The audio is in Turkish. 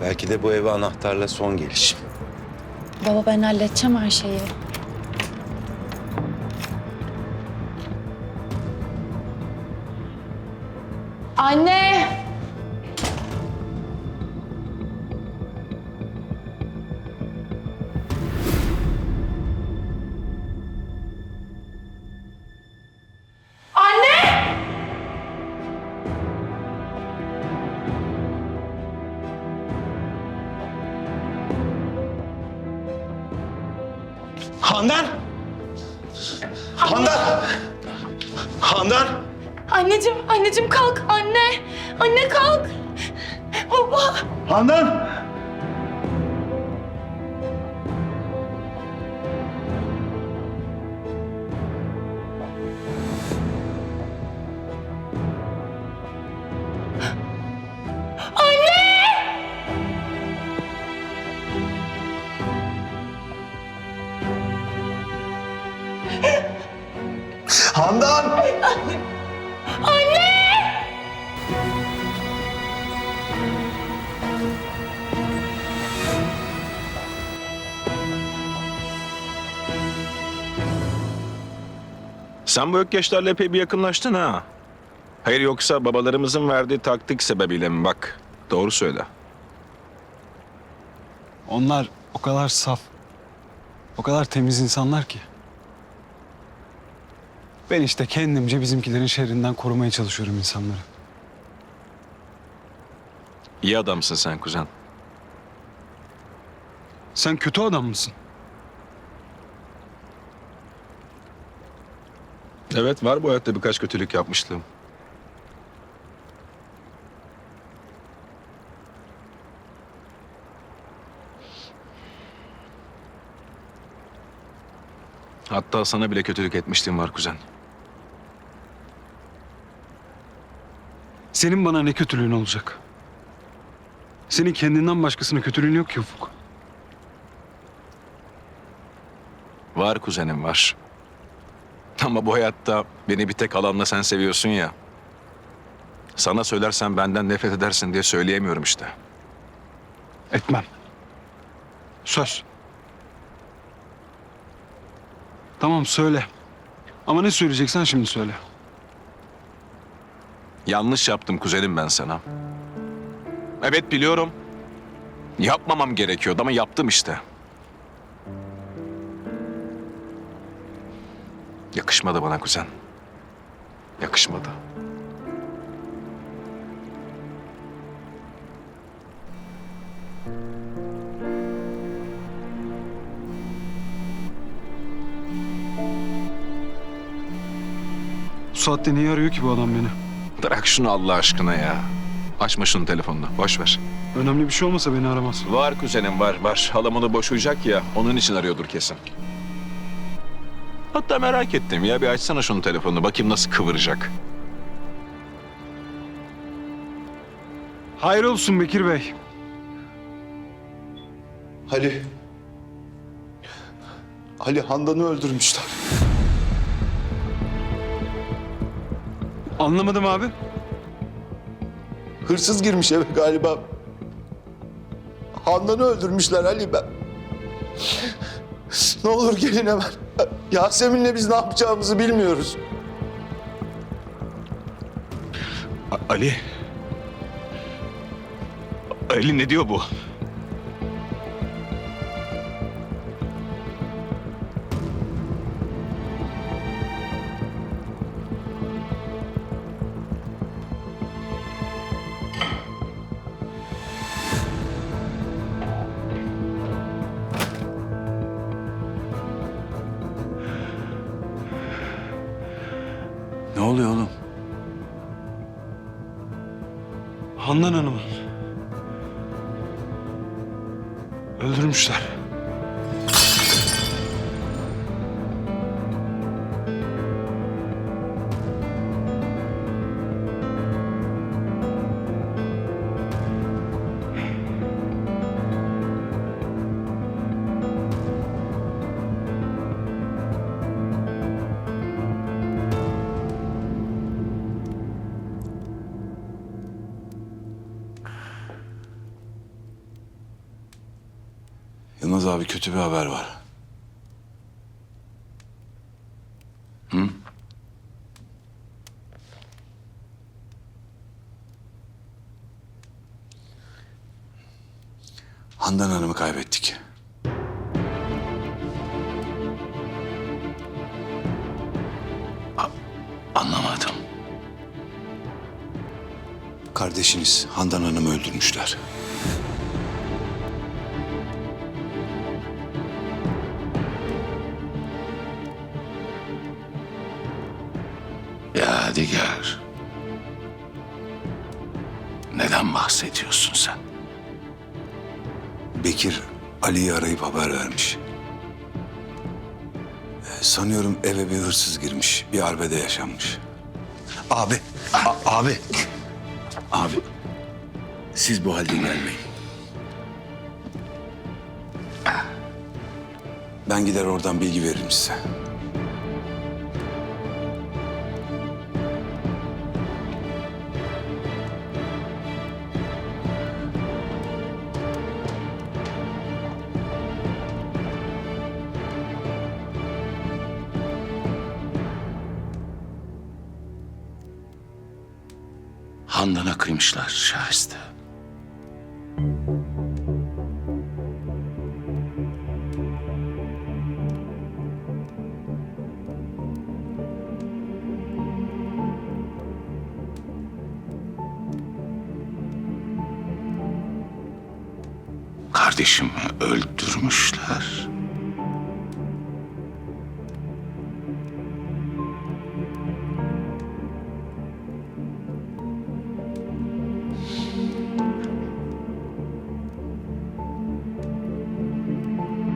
Belki de bu eve anahtarla son gelişim. Baba ben halledeceğim her şeyi. Anne! Handan! Handan! Handan! Anneciğim, anneciğim kalk anne. Anne kalk. Baba. Handan! Handan! Sen bu ökkeşlerle epey bir yakınlaştın ha. Hayır yoksa babalarımızın verdiği taktik sebebiyle mi bak? Doğru söyle. Onlar o kadar saf, o kadar temiz insanlar ki. Ben işte kendimce bizimkilerin şerrinden korumaya çalışıyorum insanları. İyi adamsın sen kuzen. Sen kötü adam mısın? Evet var bu hayatta birkaç kötülük yapmışlığım. Hatta sana bile kötülük etmişliğim var kuzen. Senin bana ne kötülüğün olacak? Senin kendinden başkasına kötülüğün yok ki Ufuk. Var kuzenim var. Ama bu hayatta beni bir tek alanla sen seviyorsun ya. Sana söylersem benden nefret edersin diye söyleyemiyorum işte. Etmem. Söz. Tamam söyle. Ama ne söyleyeceksen şimdi söyle. Yanlış yaptım kuzenim ben sana. Evet biliyorum. Yapmamam gerekiyordu ama yaptım işte. Yakışmadı bana kuzen. Yakışmadı. Bu saatte niye arıyor ki bu adam beni? Bırak şunu Allah aşkına ya. Açma şunun telefonunu. Boş ver. Önemli bir şey olmasa beni aramaz. Var kuzenim var var. Halam onu boşayacak ya. Onun için arıyordur kesin. Hatta merak ettim ya bir açsana şunun telefonunu. Bakayım nasıl kıvıracak. Hayır olsun Bekir Bey. Ali. Ali Handan'ı öldürmüşler. Anlamadım abi. Hırsız girmiş eve galiba. Handan'ı öldürmüşler Ali ben. Ne olur gelin hemen. Yasemin'le biz ne yapacağımızı bilmiyoruz. A- Ali. Ali ne diyor bu? Oluyor oğlum? Handan Hanım'ı. Öldürmüşler. Yılmaz abi kötü bir haber var. Handan Hanım'ı kaybettik. Anlamadım. Kardeşiniz Handan Hanım'ı öldürmüşler. Neden bahsediyorsun sen? Bekir Ali'yi arayıp haber vermiş. Ee, Sanıyorum eve bir hırsız girmiş. Bir arbede yaşanmış. Abi, abi. Abi, siz bu halde gelmeyin. Ben gider oradan bilgi veririm size. Handan'a kıymışlar şahiste. Kardeşimi öldürmüşler.